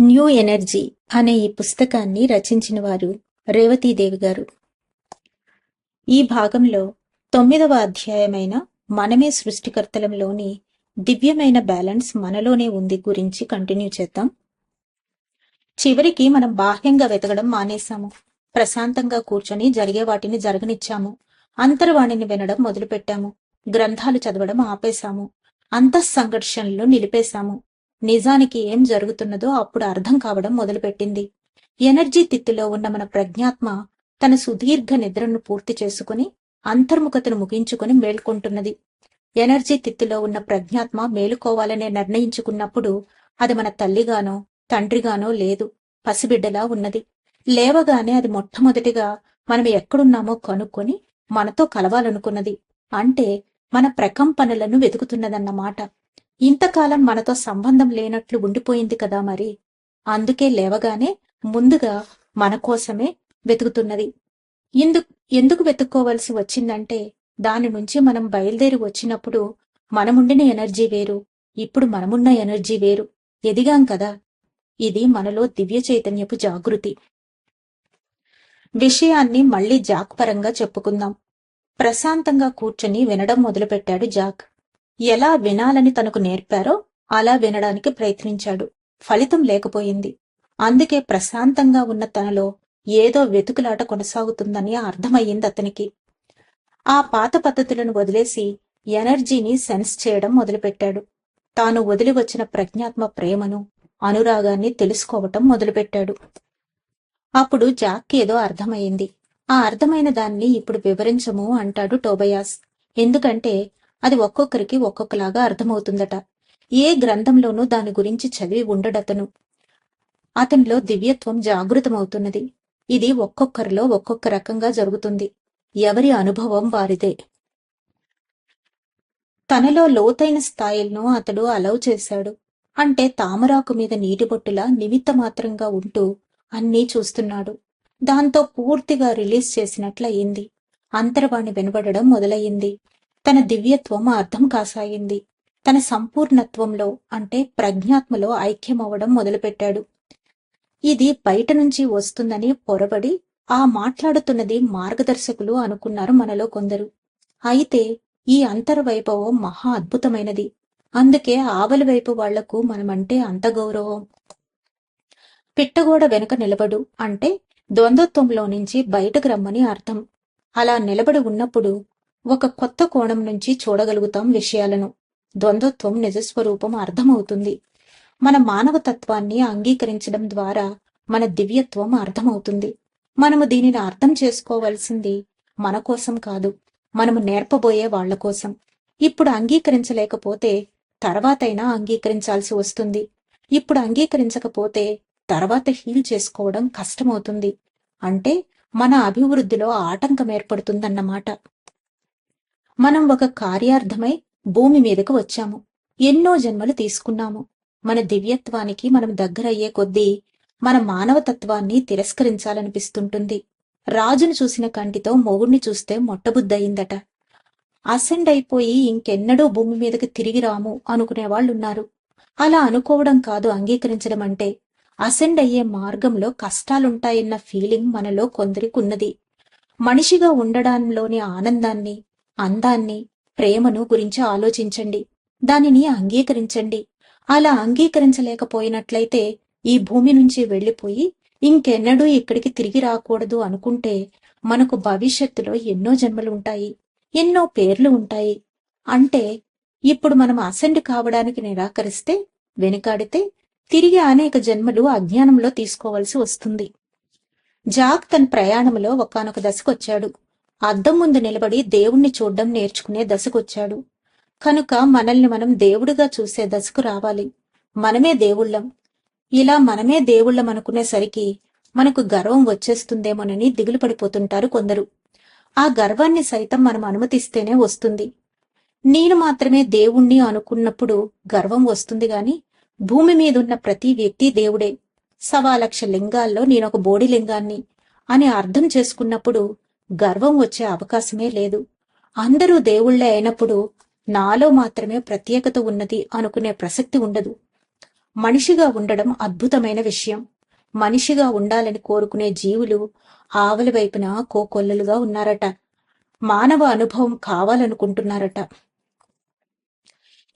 New energy అనే ఈ పుస్తకాన్ని రచించిన వారు రేవతీదేవి గారు. ఈ భాగంలో తొమ్మిదవ అధ్యాయమైన మనమే సృష్టికర్తలంలోని దివ్యమైన బ్యాలెన్స్ మనలోనే ఉంది గురించి కంటిన్యూ చేద్దాం. చివరికి మనం బాహ్యంగా వెతకడం మానేశాము. ప్రశాంతంగా కూర్చొని జరిగే వాటిని జరగనిచ్చాము. అంతర్వాణిని వినడం మొదలుపెట్టాము. గ్రంథాలు చదవడం ఆపేశాము. అంతఃసంఘర్షణలు నిలిపేశాము. నిజానికి ఏం జరుగుతున్నదో అప్పుడు అర్థం కావడం మొదలుపెట్టింది. ఎనర్జీ తిత్తిలో ఉన్న మన ప్రజ్ఞాత్మ తన సుదీర్ఘ నిద్రను పూర్తి చేసుకుని అంతర్ముఖతను ముగించుకుని మేల్కొంటున్నది. ఎనర్జీ తిత్తిలో ఉన్న ప్రజ్ఞాత్మ మేలుకోవాలనే నిర్ణయించుకున్నప్పుడు అది మన తల్లిగానో తండ్రిగానో లేదు పసిబిడ్డలా ఉన్నది. లేవగానే అది మొట్టమొదటిగా మనం ఎక్కడున్నామో కనుక్కొని మనతో కలవాలనుకున్నది. అంటే మన ప్రకంపనలను వెతుకుతున్నదన్నమాట. ఇంతకాలం మనతో సంబంధం లేనట్లు ఉండిపోయింది కదా మరి. అందుకే లేవగానే ముందుగా మన కోసమే వెతుకుతున్నది. ఇందు ఎందుకు వెతుక్కోవలసి వచ్చిందంటే దాని నుంచి మనం బయలుదేరి వచ్చినప్పుడు మనముండిన ఎనర్జీ వేరు ఇప్పుడు మనమున్న ఎనర్జీ వేరు. ఎదిగాం కదా. ఇది మనలో దివ్య చైతన్యపు జాగృతి. విషయాన్ని మళ్ళీ జాక్ పరంగా చెప్పుకుందాం. ప్రశాంతంగా కూర్చొని వినడం మొదలుపెట్టాడు జాక్. ఎలా వినాలని తనకు నేర్పారో అలా వినడానికి ప్రయత్నించాడు. ఫలితం లేకపోయింది. అందుకే ప్రశాంతంగా ఉన్న తనలో ఏదో వెతుకులాట కొనసాగుతుందని అర్థమయ్యింది అతనికి. ఆ పాత పద్ధతులను వదిలేసి ఎనర్జీని సెన్స్ చేయడం మొదలుపెట్టాడు. తాను వదిలి వచ్చిన ప్రజ్ఞాత్మ ప్రేమను అనురాగాన్ని తెలుసుకోవటం మొదలుపెట్టాడు. అప్పుడు జాక్కి ఏదో అర్థమైంది ఆ అర్థమైన దాన్ని ఇప్పుడు వివరించము అంటాడు టోబయాస్. ఎందుకంటే అది ఒక్కొక్కరికి ఒక్కొక్కలాగా అర్థమవుతుందట. ఏ గ్రంథంలోనూ దాని గురించి చదివి ఉండడతను. అతనిలో దివ్యత్వం జాగృతమవుతున్నది. ఇది ఒక్కొక్కరిలో ఒక్కొక్క రకంగా జరుగుతుంది. ఎవరి అనుభవం వారిదే. తనలో లోతైన స్థాయిలను అతడు అలౌ చేశాడు. అంటే తామరాకు మీద నీటిబొట్టులా నిమిత్త మాత్రంగా ఉంటూ అన్నీ చూస్తున్నాడు. దాంతో పూర్తిగా రిలీజ్ చేసినట్లయింది. అంతర్వాణి వినబడడం మొదలయ్యింది. తన దివ్యత్వం అర్థం కాసాగింది తన సంపూర్ణత్వంలో అంటే ప్రజ్ఞాత్మలో ఐక్యమవ్వడం మొదలుపెట్టాడు. ఇది బయట నుంచి వస్తుందని పొరబడి ఆ మాట్లాడుతున్నది మార్గదర్శకులు అనుకున్నారు మనలో కొందరు. అయితే ఈ అంతర్వైభవం మహా అద్భుతమైనది. అందుకే ఆవలి వైపు వాళ్ళకు మనమంటే అంత గౌరవం. పిట్టగోడ వెనుక నిలబడు అంటే ద్వంద్వత్వంలో నుంచి బయటకు రమ్మని అర్థం. అలా నిలబడి ఉన్నప్పుడు ఒక కొత్త కోణం నుంచి చూడగలుగుతాం విషయాలను. ద్వంద్వత్వం నిజస్వరూపం అర్థమవుతుంది. మన మానవతత్వాన్ని అంగీకరించడం ద్వారా మన దివ్యత్వం అర్థమవుతుంది. మనము దీనిని అర్థం చేసుకోవలసింది మన కోసం కాదు మనము నేర్పబోయే వాళ్ళ కోసం. ఇప్పుడు అంగీకరించలేకపోతే తర్వాతైనా అంగీకరించాల్సి వస్తుంది. ఇప్పుడు అంగీకరించకపోతే తర్వాత హీల్ చేసుకోవడం కష్టమవుతుంది. అంటే మన అభివృద్ధిలో ఆటంకం ఏర్పడుతుందన్నమాట. మనం ఒక కార్యార్థమై భూమి మీదకు వచ్చాము. ఎన్నో జన్మలు తీసుకున్నాము. మన దివ్యత్వానికి మనం దగ్గరయ్యే కొద్దీ మన మానవతత్వాన్ని తిరస్కరించాలనిపిస్తుంటుంది. రాజును చూసిన కంటితో మొగుణ్ణి చూస్తే మొట్టబుద్దయిందట. అసెండ్ అయిపోయి ఇంకెన్నడూ భూమి మీదకి తిరిగి రాము అనుకునేవాళ్ళున్నారు అలా అనుకోవడం కాదు అంగీకరించడం అంటే అసెండ్ అయ్యే మార్గంలో కష్టాలుంటాయన్న ఫీలింగ్ మనలో కొందరికి ఉన్నది మనిషిగా ఉండడంలోని ఆనందాన్ని అందాన్ని ప్రేమను గురించి ఆలోచించండి. దానిని అంగీకరించండి. అలా అంగీకరించలేకపోయినట్లయితే ఈ భూమి నుంచి వెళ్ళిపోయి ఇంకెన్నడూ ఇక్కడికి తిరిగి రాకూడదు అనుకుంటే మనకు భవిష్యత్తులో ఎన్నో జన్మలు ఉంటాయి ఎన్నో పేర్లు ఉంటాయి. అంటే ఇప్పుడు మనం అసెండ్ కావడానికి నిరాకరిస్తే వెనుకాడితే తిరిగి అనేక జన్మలు అజ్ఞానంలో తీసుకోవాల్సి వస్తుంది. జాక్ తన ప్రయాణంలో ఒకనొక దశకొచ్చాడు. అద్దం ముందు నిలబడి దేవుణ్ణి చూడ్డం నేర్చుకునే దశకొచ్చాడు. కనుక మనల్ని మనం దేవుడిగా చూసే దశకు రావాలి. మనమే దేవుళ్ళం. ఇలా మనమే దేవుళ్ళం అనుకునేసరికి మనకు గర్వం వచ్చేస్తుందేమోనని దిగులు పడిపోతుంటారు కొందరు. ఆ గర్వాన్ని సైతం మనం అనుమతిస్తేనే వస్తుంది. నేను మాత్రమే దేవుణ్ణి అనుకున్నప్పుడు గర్వం వస్తుంది గాని భూమి మీదున్న ప్రతి వ్యక్తి దేవుడే. సవా లక్ష లింగాల్లో నేనొక బోడి లింగాన్ని అని అర్థం చేసుకున్నప్పుడు గర్వం వచ్చే అవకాశమే లేదు. అందరూ దేవుళ్ళే అయినప్పుడు నాలో మాత్రమే ప్రత్యేకత ఉన్నది అనుకునే ప్రసక్తి ఉండదు. మనిషిగా ఉండడం అద్భుతమైన విషయం. మనిషిగా ఉండాలని కోరుకునే జీవులు ఆవలి వైపున కోకొల్లలుగా ఉన్నారట. మానవ అనుభవం కావాలనుకుంటున్నారట.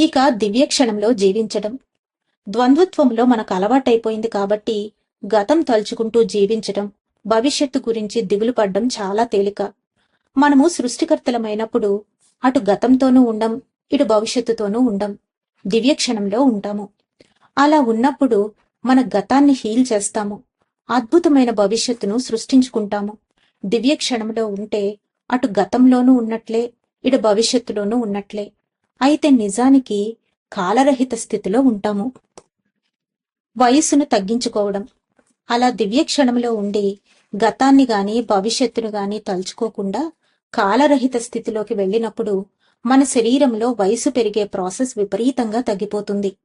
ఇక దివ్య క్షణంలో జీవించడం. ద్వంద్వత్వంలో మనకు అలవాటైపోయింది కాబట్టి గతం తలుచుకుంటూ జీవించడం. భవిష్యత్తు గురించి దిగులు పడ్డం చాలా తేలిక. మనము సృష్టికర్తలమైనప్పుడు అటు గతంతోనూ ఉండం ఇటు భవిష్యత్తుతోనూ ఉండం దివ్యక్షణంలో ఉంటాము. అలా ఉన్నప్పుడు మన గతాన్ని హీల్ చేస్తాము అద్భుతమైన భవిష్యత్తును సృష్టించుకుంటాము. దివ్యక్షణంలో ఉంటే అటు గతంలోనూ ఉన్నట్లే ఇటు భవిష్యత్తులోనూ ఉన్నట్లే. అయితే నిజానికి కాలరహిత స్థితిలో ఉంటాము. వయస్సును తగ్గించుకోవడం అలా దివ్యక్షణంలో ఉండి గతాన్ని గాని భవిష్యత్తును గాని తలుచుకోకుండా కాలరహిత స్థితిలోకి వెళ్ళినప్పుడు మన శరీరంలో వయసు పెరిగే ప్రాసెస్ విపరీతంగా తగ్గిపోతుంది.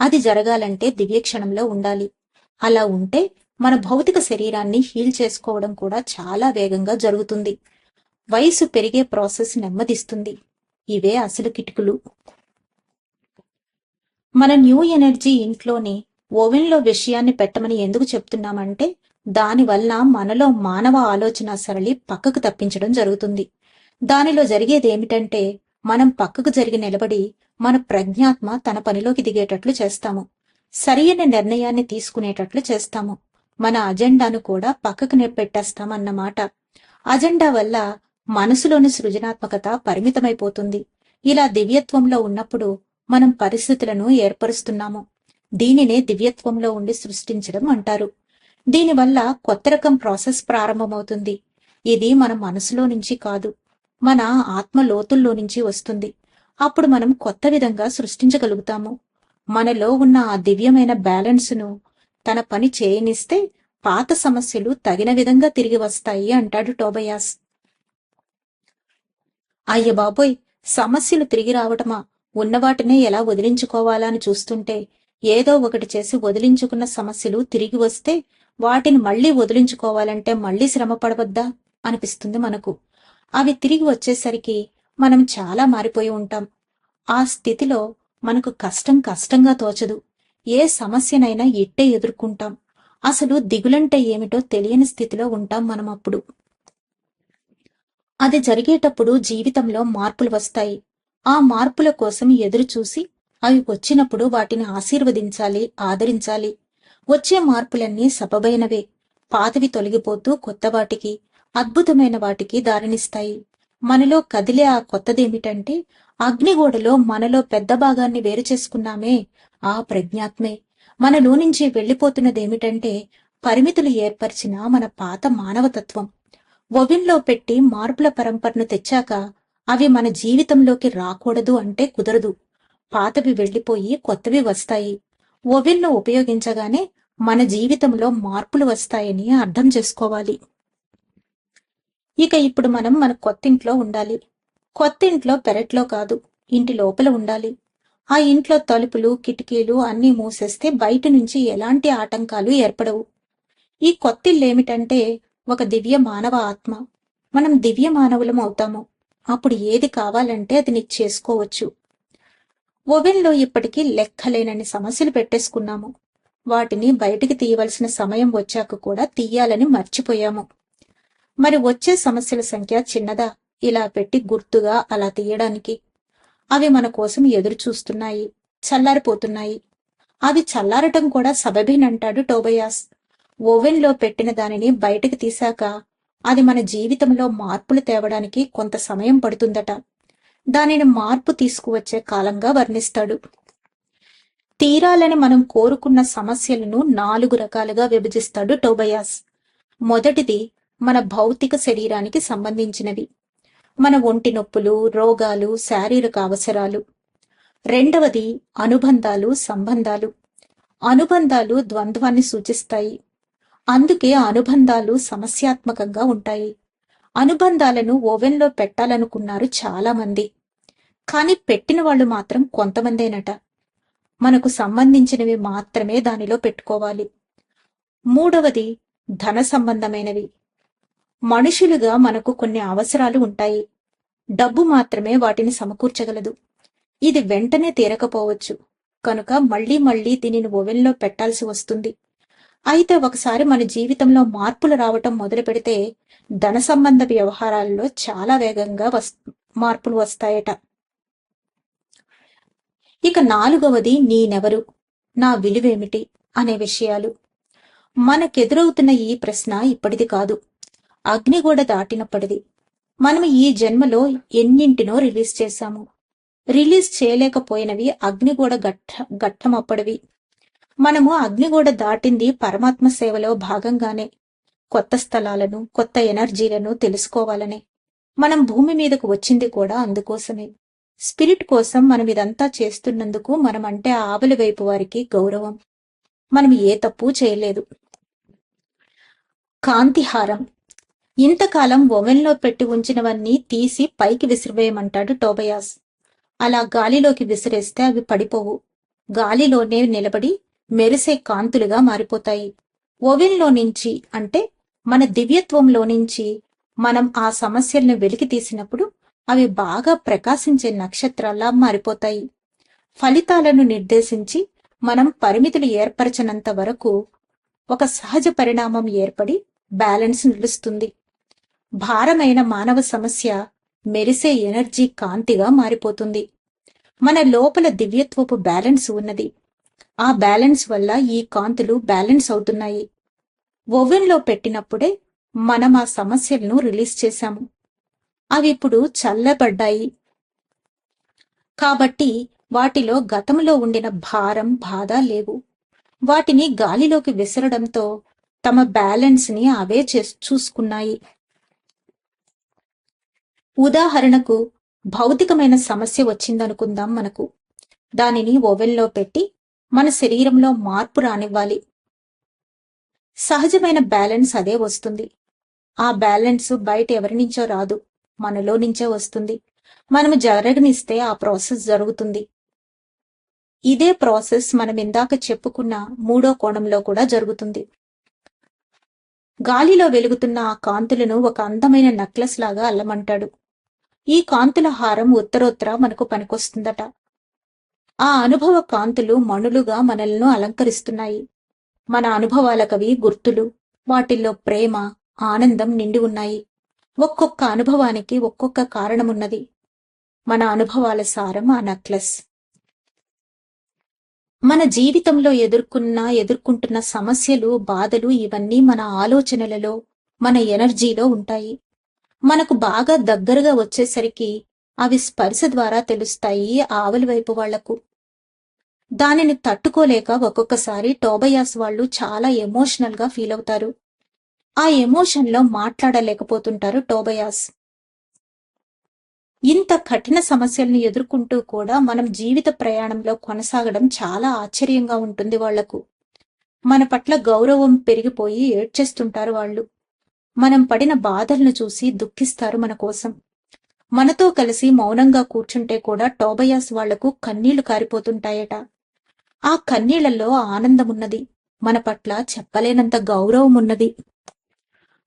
అది జరగాలంటే దివ్యక్షణంలో ఉండాలి. అలా ఉంటే మన భౌతిక శరీరాన్ని హీల్ చేసుకోవడం కూడా చాలా వేగంగా జరుగుతుంది. వయసు పెరిగే ప్రాసెస్ నెమ్మదిస్తుంది. ఇవే అసలు కిటుకులు. మన న్యూ ఎనర్జీ ఇంట్లోని ఓవెన్లో విషయాన్ని పెట్టమని ఎందుకు చెప్తున్నామంటే దానివల్ల మనలో మానవ ఆలోచన సరళి పక్కకు తప్పించడం జరుగుతుంది. దానిలో జరిగేది ఏమిటంటే మనం పక్కకు జరిగి నిలబడి మన ప్రజ్ఞాత్మ తన పనిలోకి దిగేటట్లు చేస్తాము. సరియైన నిర్ణయాన్ని తీసుకునేటట్లు చేస్తాము. మన అజెండాను కూడా పక్కకు పెట్టేస్తామన్నమాట అజెండా వల్ల మనసులోని సృజనాత్మకత పరిమితమైపోతుంది. ఇలా దివ్యత్వంలో ఉన్నప్పుడు మనం పరిస్థితులను ఏర్పరుస్తున్నాము. దీనినే దివ్యత్వంలో ఉండి సృష్టించడం అంటారు. దీనివల్ల కొత్త రకం ప్రాసెస్ ప్రారంభమవుతుంది. ఇది మన మనసులో నుంచి కాదు మన ఆత్మ లోతుల్లో నుంచి వస్తుంది. అప్పుడు మనం కొత్త విధంగా సృష్టించగలుగుతాము. మనలో ఉన్న ఆ దివ్యమైన బ్యాలెన్స్ను తన పని చేయనిస్తే పాత సమస్యలు తగిన విధంగా తిరిగి వస్తాయి అంటాడు టోబయాస్. అయ్య బాబోయ్ సమస్యలు తిరిగి రావటమా? ఉన్నవాటినే ఎలా వదిలించుకోవాలా అని చూస్తుంటే ఏదో ఒకటి చేసి వదిలించుకున్న సమస్యలు తిరిగి వస్తే వాటిని మళ్ళీ వదిలించుకోవాలంటే మళ్ళీ శ్రమ పడవద్దా? అనిపిస్తుంది మనకు. అవి తిరిగి వచ్చేసరికి మనం చాలా మారిపోయి ఉంటాం. ఆ స్థితిలో మనకు కష్టం కష్టంగా తోచదు. ఏ సమస్యనైనా ఇట్టే ఎదుర్కొంటాం. అసలు దిగులంటే ఏమిటో తెలియని స్థితిలో ఉంటాం మనం అప్పుడు. అది జరిగేటప్పుడు జీవితంలో మార్పులు వస్తాయి. ఆ మార్పుల కోసం ఎదురు చూసి అవి వచ్చినప్పుడు వాటిని ఆశీర్వదించాలి ఆదరించాలి. వచ్చే మార్పులన్నీ సబబైనవే. పాతవి తొలగిపోతూ కొత్త వాటికి అద్భుతమైన వాటికి దారినిస్తాయి. మనలో కదిలే ఆ కొత్తదేమిటంటే అగ్నిగోడలో మనలో పెద్ద భాగాన్ని వేరు చేసుకున్నామే ఆ ప్రజ్ఞాత్మే. మనలో నుంచి వెళ్ళిపోతున్నదేమిటంటే పరిమితులు ఏర్పరిచిన మన పాత మానవతత్వం. ఒవిన్లో పెట్టి మార్పుల పరంపరను తెచ్చాక అవి మన జీవితంలోకి రాకూడదు అంటే కుదరదు. పాతవి వెళ్ళిపోయి కొత్తవి వస్తాయి. ఓవెన్ను ఉపయోగించగానే మన జీవితంలో మార్పులు వస్తాయని అర్థం చేసుకోవాలి. ఇక ఇప్పుడు మనం మన కొత్తింట్లో ఉండాలి. కొత్తింట్లో పెరట్లో కాదు ఇంటి లోపల ఉండాలి. ఆ ఇంట్లో తలుపులు కిటికీలు అన్నీ మూసేస్తే బయట నుంచి ఎలాంటి ఆటంకాలు ఏర్పడవు. ఈ కొత్తిల్లేమిటంటే ఒక దివ్య మానవ ఆత్మ. మనం దివ్య మానవులం అవుతాము. అప్పుడు ఏది కావాలంటే అది నీకు చేసుకోవచ్చు. ఓవెన్లో ఇప్పటికీ లెక్కలేనన్ని సమస్యలు పెట్టేసుకున్నాము. వాటిని బయటికి తీయవలసిన సమయం వచ్చాక కూడా తీయాలని మర్చిపోయాము. మరి వచ్చే సమస్యల సంఖ్య చిన్నదా? ఇలా పెట్టి గుర్తుగా అలా తీయడానికి. అవి మన కోసం ఎదురు చూస్తున్నాయి చల్లారిపోతున్నాయి. అవి చల్లారటం కూడా సబబేనంటాడు టోబయాస్. ఓవెన్లో పెట్టిన దానిని బయటకు తీశాక అది మన జీవితంలో మార్పులు తేవడానికి కొంత సమయం పడుతుందట. దానిని మార్పు తీసుకువచ్చే కాలంగా వర్ణిస్తాడు. తీరాలని మనం కోరుకున్న సమస్యలను నాలుగు రకాలుగా విభజిస్తాడు టోబయాస్. మొదటిది మన భౌతిక శరీరానికి సంబంధించినవి మన ఒంటి నొప్పులు రోగాలు శారీరక అవసరాలు. రెండవది అనుబంధాలు సంబంధాలు. అనుబంధాలు ద్వంద్వాన్ని సూచిస్తాయి. అందుకే అనుబంధాలు సమస్యాత్మకంగా ఉంటాయి. అనుబంధాలను ఓవెన్లో పెట్టాలనుకున్నారు చాలా మంది కానీ పెట్టిన వాళ్ళు మాత్రం కొంతమందేనట. మనకు సంబంధించినవి మాత్రమే దానిలో పెట్టుకోవాలి. మూడవది ధన సంబంధమైనవి. మనుషులుగా మనకు కొన్ని అవసరాలు ఉంటాయి. డబ్బు మాత్రమే వాటిని సమకూర్చగలదు. ఇది వెంటనే తీరకపోవచ్చు. కనుక మళ్ళీ మళ్ళీ దీనిని ఓవెన్లో పెట్టాల్సి వస్తుంది. అయితే ఒకసారి మన జీవితంలో మార్పులు రావటం మొదలు పెడితే ధన సంబంధ వ్యవహారాల్లో చాలా వేగంగా వస్ మార్పులు వస్తాయట. ఇక నాలుగవది నేనెవరు? నా విలువేమిటి? అనే విషయాలు. మనకెదురవుతున్న ఈ ప్రశ్న ఇప్పటిది కాదు. అగ్నిగోడ దాటినప్పటిది. మనం ఈ జన్మలో ఎన్నింటినో రిలీజ్ చేశాము. రిలీజ్ చేయలేకపోయినవి అగ్నిగోడ గట్ట గట్టమప్పటివి మనము అగ్నిగూడ దాటింది పరమాత్మ సేవలో భాగంగానే. కొత్త స్థలాలను కొత్త ఎనర్జీలను తెలుసుకోవాలనే. మనం భూమి మీదకు వచ్చింది కూడా అందుకోసమే. స్పిరిట్ కోసం మనం ఇదంతా చేస్తున్నందుకు మనం అంటే ఆవలి వైపు వారికి గౌరవం. మనం ఏ తప్పు చేయలేదు. కాంతిహారం. ఇంతకాలం ఓవెన్లో పెట్టి ఉంచినవన్నీ తీసి పైకి విసిరివేయమంటాడు టోబయాస్. అలా గాలిలోకి విసిరేస్తే అవి పడిపోవు. గాలిలోనే నిలబడి మెరిసే కాంతులుగా మారిపోతాయి. ఓవెన్లో నుంచి అంటే మన దివ్యత్వంలో నుంచి మనం ఆ సమస్యలను వెలికి తీసినప్పుడు అవి బాగా ప్రకాశించే నక్షత్రాల్లా మారిపోతాయి. ఫలితాలను నిర్దేశించి మనం పరిమితులు ఏర్పరచనంత వరకు ఒక సహజ పరిణామం ఏర్పడి బ్యాలెన్స్ నిలుస్తుంది. భారమైన మానవ సమస్య మెరిసే ఎనర్జీ కాంతిగా మారిపోతుంది. మన లోపల దివ్యత్వపు బ్యాలెన్స్ ఉన్నది. ఆ బ్యాలెన్స్ వల్ల ఈ కాంతులు బ్యాలెన్స్ అవుతున్నాయి. ఓవెన్లో పెట్టినప్పుడే మనం ఆ సమస్యలను రిలీజ్ చేశాము. అవి ఇప్పుడు చల్లబడ్డాయి. కాబట్టి వాటిలో గతంలో ఉండిన భారం బాధ లేవు. వాటిని గాలిలోకి విసరడంతో తమ బ్యాలెన్స్ని అవే చే చూసుకున్నాయి. ఉదాహరణకు భౌతికమైన సమస్య వచ్చిందనుకుందాం మనకు. దానిని ఓవెన్లో పెట్టి మన శరీరంలో మార్పు రానివ్వాలి. సహజమైన బ్యాలెన్స్ అదే వస్తుంది. ఆ బ్యాలెన్స్ బయట ఎవరి నుంచో రాదు మనలో నుంచే వస్తుంది. మనం జరగనిస్తే ఆ ప్రాసెస్ జరుగుతుంది. ఇదే ప్రాసెస్ మనం ఇందాక చెప్పుకున్న మూడో కోణంలో కూడా జరుగుతుంది. గాలిలో వెలుగుతున్న ఆ కాంతులను ఒక అందమైన నెక్లెస్ లాగా అల్లమంటాడు. ఈ కాంతుల హారం ఉత్తరోత్తర మనకు పనికొస్తుందట. ఆ అనుభవ కాంతులు మణులుగా మనల్ని అలంకరిస్తున్నాయి. మన అనుభవాలకవి గుర్తులు వాటిల్లో ప్రేమ ఆనందం నిండి ఉన్నాయి. ఒక్కొక్క అనుభవానికి ఒక్కొక్క కారణమున్నది. మన అనుభవాల సారం ఆ నక్లెస్. మన జీవితంలో ఎదుర్కొన్న ఎదుర్కొంటున్న సమస్యలు బాధలు ఇవన్నీ మన ఆలోచనలలో మన ఎనర్జీలో ఉంటాయి. మనకు బాగా దగ్గరగా వచ్చేసరికి అవి స్పర్శ ద్వారా తెలుస్తాయి ఆవుల వైపు వాళ్ళకు. దానిని తట్టుకోలేక ఒక్కొక్కసారి టోబయాస్ వాళ్ళు చాలా ఎమోషనల్గా ఫీల్ అవుతారు. ఆ ఎమోషన్లో మాట్లాడలేకపోతుంటారు టోబయాస్. ఇంత కఠిన సమస్యల్ని ఎదుర్కొంటూ కూడా మనం జీవిత ప్రయాణంలో కొనసాగడం చాలా ఆశ్చర్యంగా ఉంటుంది వాళ్ళకు. మన పట్ల గౌరవం పెరిగిపోయి ఏడ్చేస్తుంటారు వాళ్ళు. మనం పడిన బాధలను చూసి దుఃఖిస్తారు మన కోసం. మనతో కలిసి మౌనంగా కూర్చుంటే కూడా టోబయాస్ వాళ్ళకు కన్నీళ్ళు కారిపోతుంటాయట. ఆ కన్నీళ్ళలో ఆనందమున్నది. మన పట్ల చెప్పలేనంత గౌరవం ఉన్నది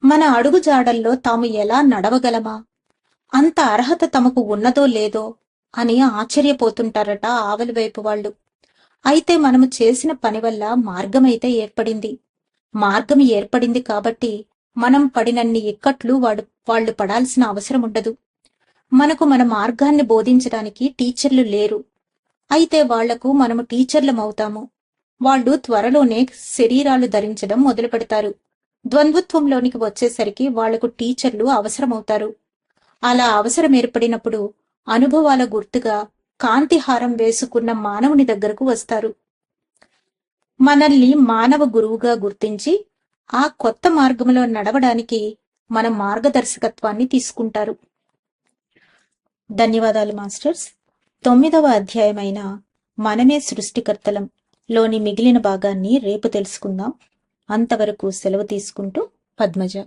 మన అడుగుజాడల్లో తాము ఎలా నడవగలమా? అంత అర్హత తమకు ఉన్నదో లేదో అని ఆశ్చర్యపోతుంటారట ఆవలి వైపు వాళ్ళు. అయితే మనము చేసిన పని వల్ల మార్గమైతే ఏర్పడింది. మార్గం ఏర్పడింది కాబట్టి మనం పడినన్ని ఇక్కట్లు వాడు వాళ్ళు పడాల్సిన అవసరం ఉండదు మనకు మన మార్గాన్ని బోధించడానికి టీచర్లు లేరు. అయితే వాళ్ళకు మనము టీచర్లమవుతాము. వాళ్ళు త్వరలోనే శరీరాలు ధరించడం మొదలు పెడతారు ద్వంద్వత్వంలోనికి వచ్చేసరికి వాళ్ళకు టీచర్లు అవసరమవుతారు. అలా అవసరం ఏర్పడినప్పుడు అనుభవాల గుర్తుగా కాంతిహారం వేసుకున్న మానవుని దగ్గరకు వస్తారు. మనల్ని మానవ గురువుగా గుర్తించి ఆ కొత్త మార్గంలో నడవడానికి మన మార్గదర్శకత్వాన్ని తీసుకుంటారు. ధన్యవాదాలు మాస్టర్స్. తొమ్మిదవ అధ్యాయమైన మనమే సృష్టికర్తలం లోని మిగిలిన భాగాన్ని రేపు తెలుసుకుందాం. అంతవరకు సెలవు తీసుకుంటూ పద్మజ.